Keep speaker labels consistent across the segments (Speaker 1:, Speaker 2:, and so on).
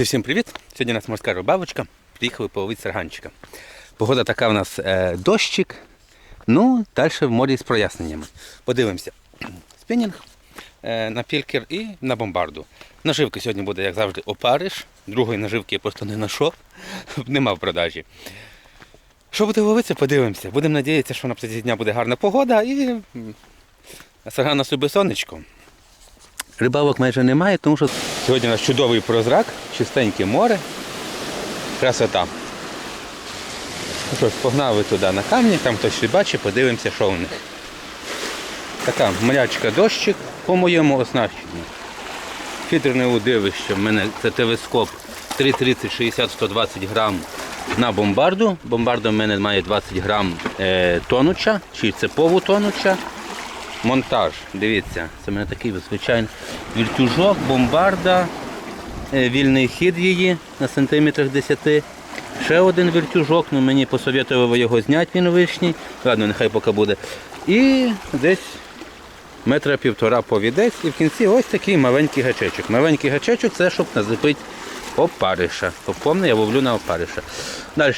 Speaker 1: Всім привіт! Сьогодні у нас морська рибалочка. Приїхали половити сарганчика. Погода така у нас е, дощик. Ну, далі в морі з проясненнями. Подивимося. Спінінг е, на пількер і на бомбарду. Наживки сьогодні буде, як завжди, опариш. Другої наживки я просто не знайшов. Нема в продажі. Що буде ловитися, подивимося. Будемо надіятися, що на дня буде гарна погода і сарган нас любить сонечко. Рибалок майже немає, тому що сьогодні у нас чудовий прозрак, чистеньке море. Красота. Ну що ж, погнали туди на камні, там хтось бачить, подивимося, що у них. Така малячка дощик по моєму оснащенню. Фідерне удивище, в мене це телескоп 330 60 120 грам на бомбарду. Бомбарда в мене має 20 грам е, тонуча, чи це полутонуча. Монтаж, дивіться, це в мене такий звичайний віртюжок, бомбарда, е, вільний хід її на сантиметрах 10. Ще один віртюжок, ну мені посоветували його зняти, він вишній. Ладно, нехай поки буде. І десь метра півтора повідець і в кінці ось такий маленький гачечок. Маленький гачечок це щоб назипити опариша. Попомни, я ловлю на опариша. Далі.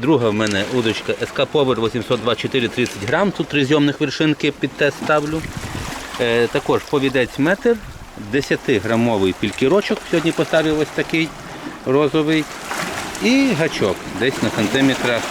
Speaker 1: Друга в мене удочка SK Power 824 30 грам. Тут три зйомних вершинки під тест ставлю. Е, також повідець метр, 10-грамовий пількірочок. Сьогодні поставив ось такий розовий. І гачок десь на сантиметрах.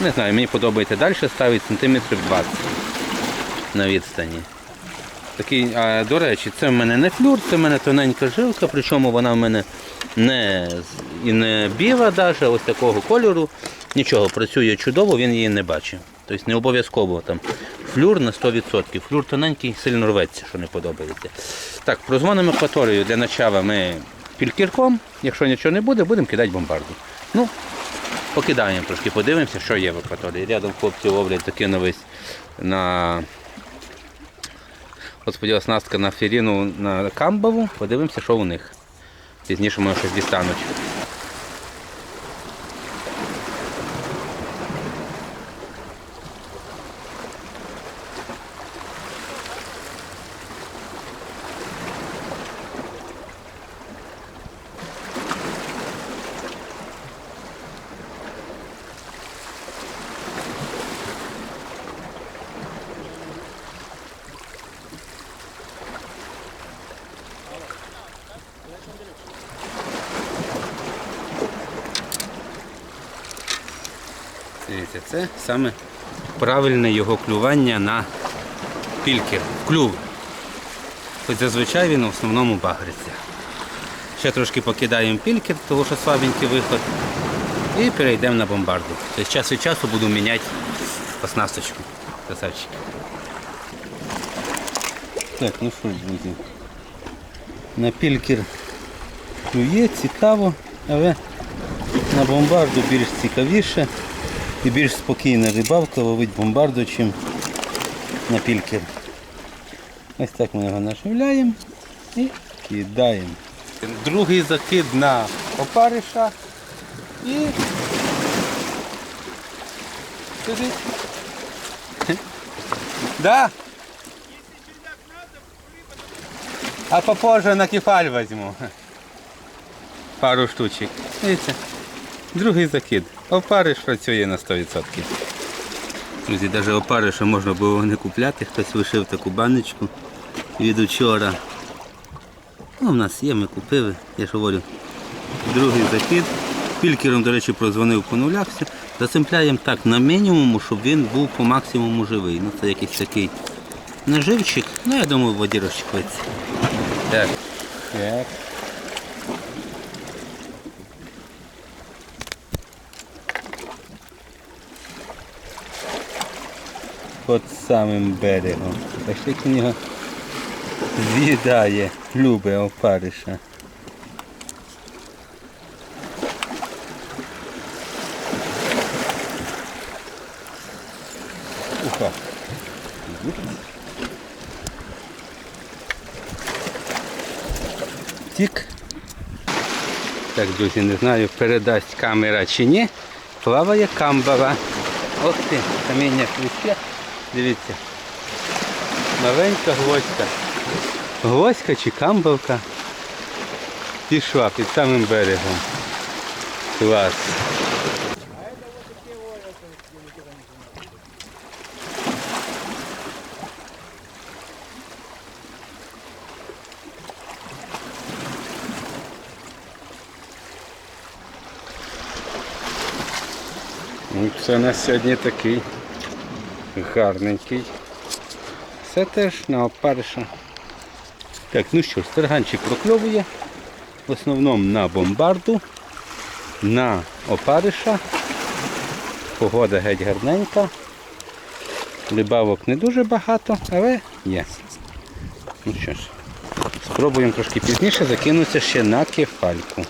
Speaker 1: Не знаю, мені подобається далі ставити сантиметрів 20 на відстані. Такий, а, до речі, це в мене не флюр, це в мене тоненька жилка, причому вона в мене не, і не біла, навіть, ось такого кольору. Нічого, працює чудово, він її не бачить. Тобто не обов'язково там флюр на 100%. Флюр тоненький, сильно рветься, що не подобається. Так, прозвонимо акваторію для начала ми пількірком. Якщо нічого не буде, будемо кидати бомбарду. Ну, покидаємо трошки, подивимося, що є в акваторії. Рядом хлопці ловлять, закинулись на Господи, оснастка на фіріну на камбову. Подивимося, що у них. Пізніше може щось дістануть. Дивіться, це саме правильне його клювання на пількер. Клюв. Хоч зазвичай він в основному багриться. Ще трошки покидаємо пількер, тому що слабенький виход. І перейдемо на бомбарду. Тобто час від часу буду міняти оснасточку. Красавчик. Так, ну що друзі. На пількер клює, цікаво, але на бомбарду більш цікавіше і більш спокійна рибалка ловить бомбарду, чим на пількер. Ось так ми його наживляємо і кидаємо. Другий закид на опариша і сидить. Да? А попозже на кефаль возьму. Пару штучек. Дивіться. Другий закид. Опариш працює на 100%. Друзі, навіть опариша можна було не купляти, хтось лишив таку баночку від учора. Ну, в нас є, ми купили, я ж говорю. Другий закид. Пількером, до речі, прозвонив по нулях. Зацепляємо так на мінімуму, щоб він був по максимуму живий. Ну це якийсь такий наживчик. Ну я думаю, в воді розчепиться. Так. Так. Під самим берегом. Як він його з'їдає, любить опариша. Уха. Тік. Так, друзі, не знаю, передасть камера чи ні. Плаває камбала. Ох ти, каміння ключе. Дивіться. Маленька гвоздька. Гвоздька чи камбалка. Пішла під самим берегом. Клас. Ну, Це у нас сьогодні такий гарненький. Це теж на опариша. Так, ну що старганчик прокльовує. В основному на бомбарду, на опариша. Погода геть гарненька. Рибавок не дуже багато, але є. Ну що ж, спробуємо трошки пізніше закинутися ще на кефальку.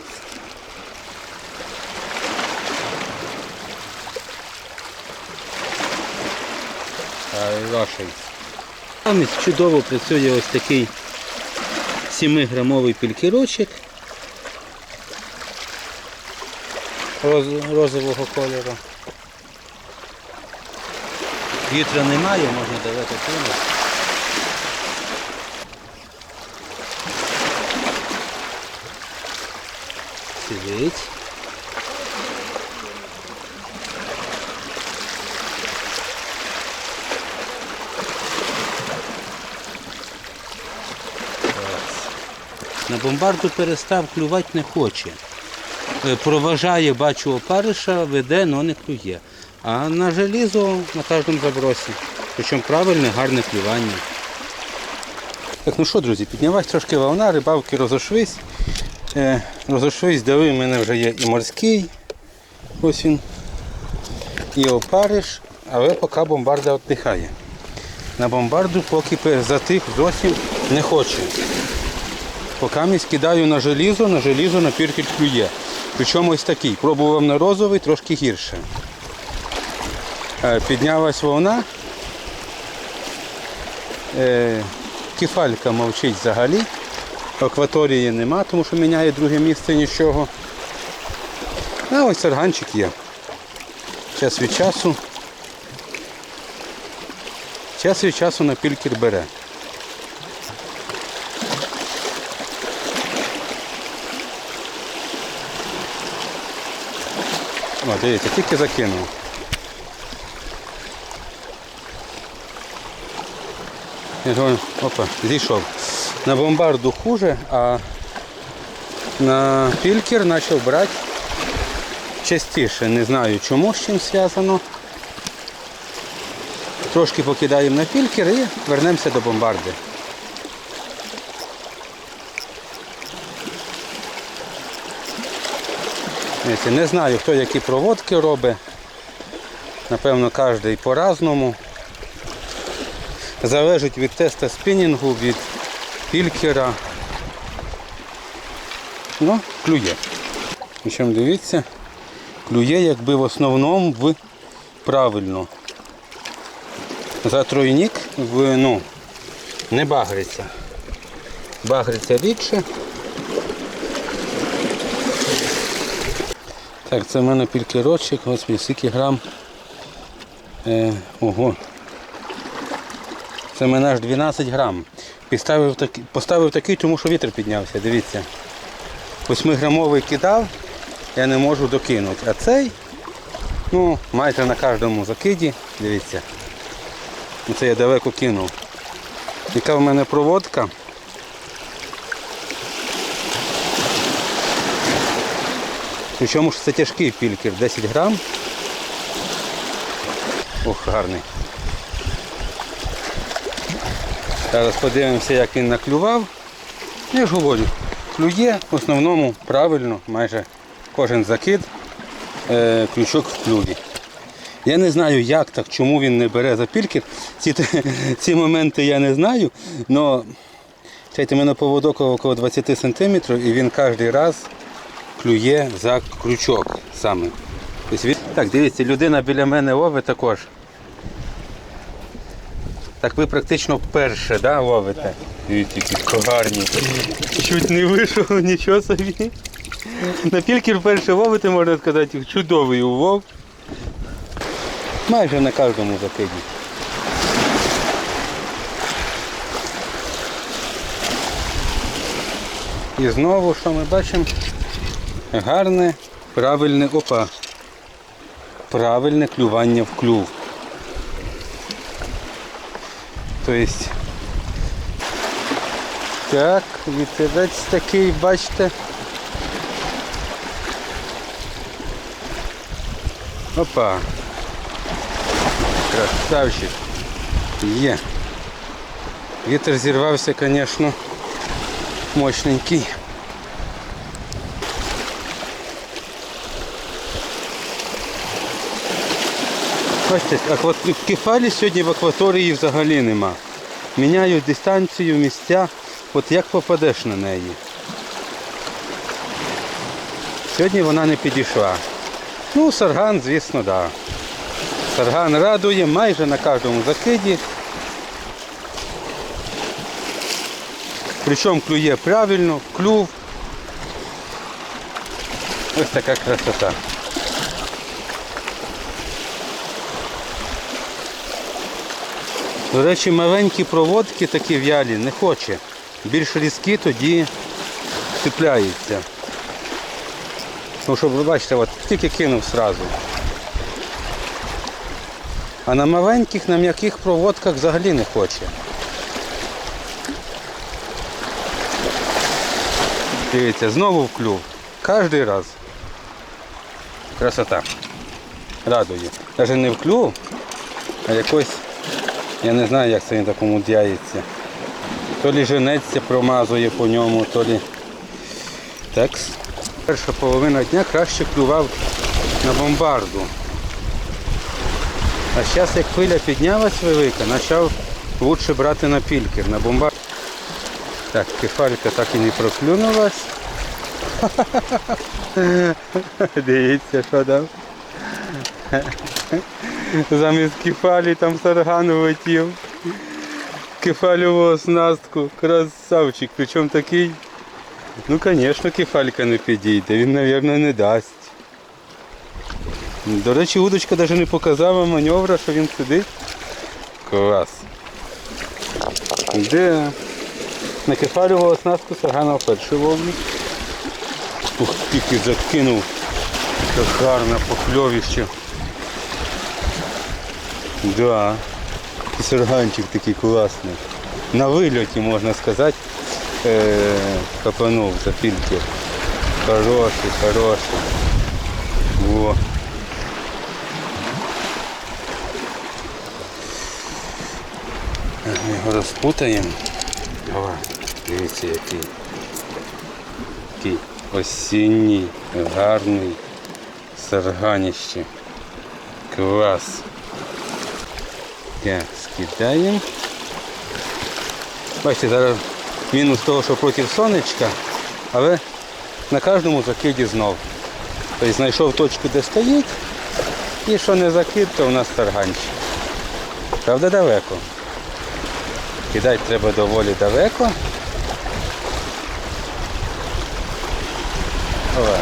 Speaker 1: Хороший. Замість чудово працює ось такий 7-грамовий пількірочок роз- розового кольору. Вітра немає, можна давати кинути. Сидить. На бомбарду перестав клювати не хоче. Е, Проважає, бачу опариша, веде, але не клює. А на желізо на кожному забросі. Причому правильне, гарне клювання. Так, ну що, друзі, піднялась трошки волна, рибалки розійшлись. Е, розійшлись, дали в мене вже є і морський. Ось він. І опариш, але поки бомбарда віддихає. На бомбарду поки затих зовсім не хоче. Поки кидаю на желізо, на желізо на піркіль клює. Причому ось такий. Пробував на розовий, трошки гірше. Е, Піднялась волна. Е, Кефалька мовчить взагалі. Акваторії нема, тому що міняє друге місце нічого. А ось сарганчик є. Час від часу. Час від часу на пількір бере. О, дивіться, тільки закинув. Я думаю, опа, зійшов. На бомбарду хуже, а на пількер почав брати частіше. Не знаю чому, з чим зв'язано. Трошки покидаємо на пількер і вернемося до бомбарди. Не знаю, хто які проводки робить. Напевно, кожен по-разному. Залежить від теста спінінгу, від пількера. Ну, клює. Причому дивіться, клює якби в основному в правильно. За тройник в, ну, не багриться. Багриться рідше. Так, це в мене пількерочок, ось він скільки грам. Е, ого. Це в мене аж 12 грам. Поставив такий, поставив такий, тому що вітер піднявся, дивіться. 8-грамовий кидав, я не можу докинути. А цей, ну, майже на кожному закиді, дивіться. Це я далеко кинув. Яка в мене проводка? Причому ж це тяжкий пількер, 10 грам. Ох, гарний. Зараз подивимося, як він наклював. Я ж говорю, клює в основному правильно, майже кожен закид, е, крючок в клюві. Я не знаю, як так, чому він не бере за пількер. Ці, ці моменти я не знаю, але мене поводок около 20 см і він кожен раз клює за крючок саме. Так, дивіться, людина біля мене ловить також. Так ви практично вперше да, ловите? Дивіться, які гарні. Чуть не вийшов, нічого собі. На пількір вперше ловити, можна сказати, чудовий улов. Майже на кожному закиді. І знову, що ми бачимо? Гарне, правильне опа. Правильне клювання в клюв. Тобто так, вітерець такий, бачите. Опа. Красавчик. Є. Вітер зірвався, звісно, мощненький. Бачите, аква- кефалі сьогодні в акваторії взагалі нема. Міняють дистанцію, місця. От як попадеш на неї. Сьогодні вона не підійшла. Ну, сарган, звісно, так. Да. Сарган радує майже на кожному закиді. Причому клює правильно, клюв. Ось така красота. До речі, маленькі проводки такі в'ялі не хоче. Більш різкі тоді цепляються. Ну, щоб ви бачите, от тільки кинув сразу. А на маленьких, на м'яких проводках взагалі не хоче. Дивіться, знову вклюв. Кожний раз. Красота. Радує. Навіть не вклюв, а якось, я не знаю, як це він так умудряється. То лі женеться промазує по ньому, то лі. Так. Перша половина дня краще клював на бомбарду. А зараз як хвиля піднялась велика, почав лучше брати на пількер, на бомбарду. Так, кефалька так і не проклюнулась. Дивіться, що там. Замість кефалі там сарган влетів. Кефальову оснастку. Красавчик. Причому такий. Ну, звісно, кефалька не підійде, він, мабуть, не дасть. До речі, удочка навіть не показала маневра, що він сидить. Клас. Де? На кефаліву оснастку саргана вперше ловлю. Ух, тільки закинув. Що гарне покльовище. Да. І сарганчик такий класний. На вильоті, можна сказати, е, капанув за фільтр. Хороший, хороший. Во. Ми його розпутаємо. Давай, дивіться який. Який осінній, гарний сарганіще. Клас. Так, скидаємо. Бачите, зараз мінус того, що проти сонечка, але на кожному закиді знов. Тобто знайшов точку, де стоїть, і що не закид, то у нас тарганчик. Правда далеко. Кидати треба доволі далеко. О.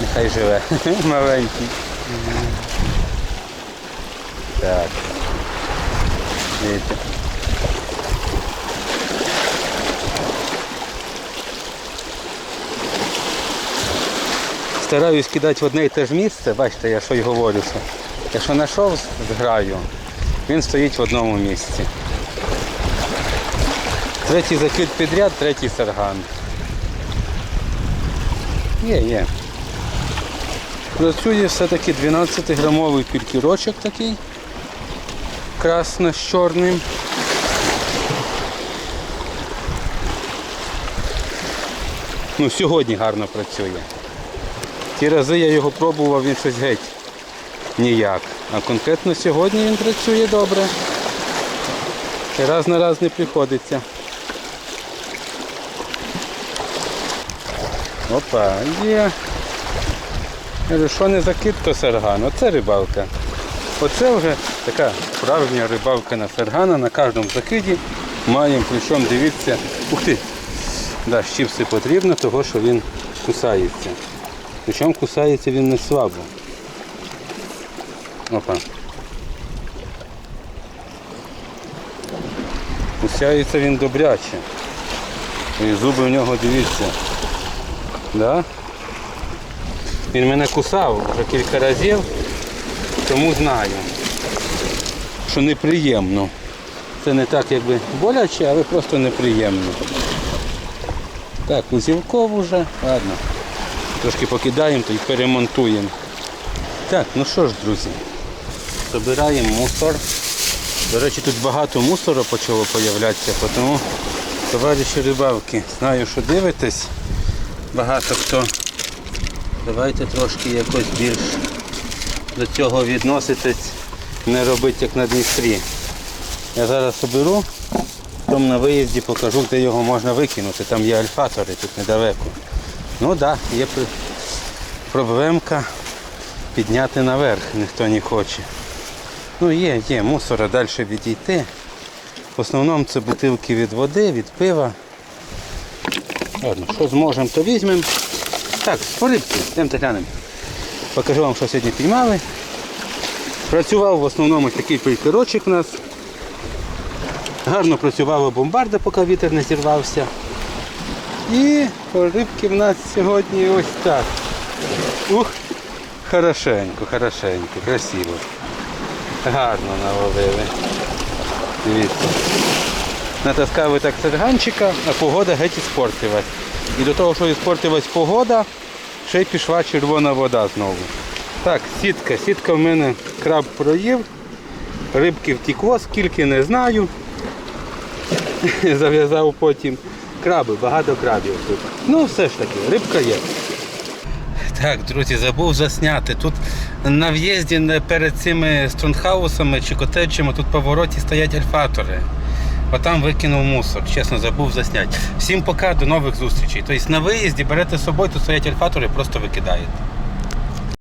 Speaker 1: Нехай живе. Маленький. Так. Дивіться. Стараюсь кидати в одне і те ж місце, бачите, я що й говорю. Що якщо знайшов з граю, він стоїть в одному місці. Третій закид підряд, третій сарган. Є, є. Працює все-таки 12-грамовий пількірочок такий. Красно з чорним. Ну, сьогодні гарно працює. Ті рази я його пробував, він щось геть ніяк. А конкретно сьогодні він працює добре. І раз на раз не приходиться. Опа, є. Я кажу, Що не закид, то сарган. Оце рибалка. Оце вже така справжня рибалка на саргана. На кожному закиді маємо, причому дивіться, ух ти, да, щіпси потрібно, того що він кусається. Причому кусається він не слабо. Опа. Кусяється він добряче. І зуби в нього дивіться. Да? Він мене кусав вже кілька разів, тому знаю, що неприємно. Це не так якби боляче, але просто неприємно. Так, узілков уже, ладно. Трошки покидаємо то й перемонтуємо. Так, ну що ж, друзі, забираємо мусор. До речі, тут багато мусору почало появлятися, тому, товариші рибалки, знаю, що дивитесь. Багато хто. Давайте трошки якось більш до цього відноситесь, не робити як на Дністрі. Я зараз соберу, потім на виїзді покажу, де його можна викинути. Там є альфатори тут недалеко. Ну так, да, є проблемка підняти наверх, ніхто не хоче. Ну є, є, мусора далі відійти. В основному це бутилки від води, від пива. Ладно, що зможемо, то візьмемо. Так, по йдемте глянемо. Покажу вам, що сьогодні піймали. Працював в основному такий пейкерочок у нас. Гарно працювала бомбарда, поки вітер не зірвався. І рибки в нас сьогодні ось так. Ух, хорошенько, хорошенько, красиво. Гарно наловили. Дивіться. Натаскали так серганчика, а погода геть іспортилась. І до того, що іспортилась погода, ще й пішла червона вода знову. Так, сітка. Сітка в мене краб проїв. Рибки втекло, скільки не знаю. Зав'язав потім. Краби, багато крабів тут. Ну, все ж таки, рибка є. Так, друзі, забув засняти. Тут на в'їзді перед цими стронхаусами чи котеджами тут по вороті стоять альфатори. Отам викинув мусор, чесно, забув засняти. Всім пока, до нових зустрічей. Тобто на виїзді берете з собою, тут стоять альфатори, просто викидаєте.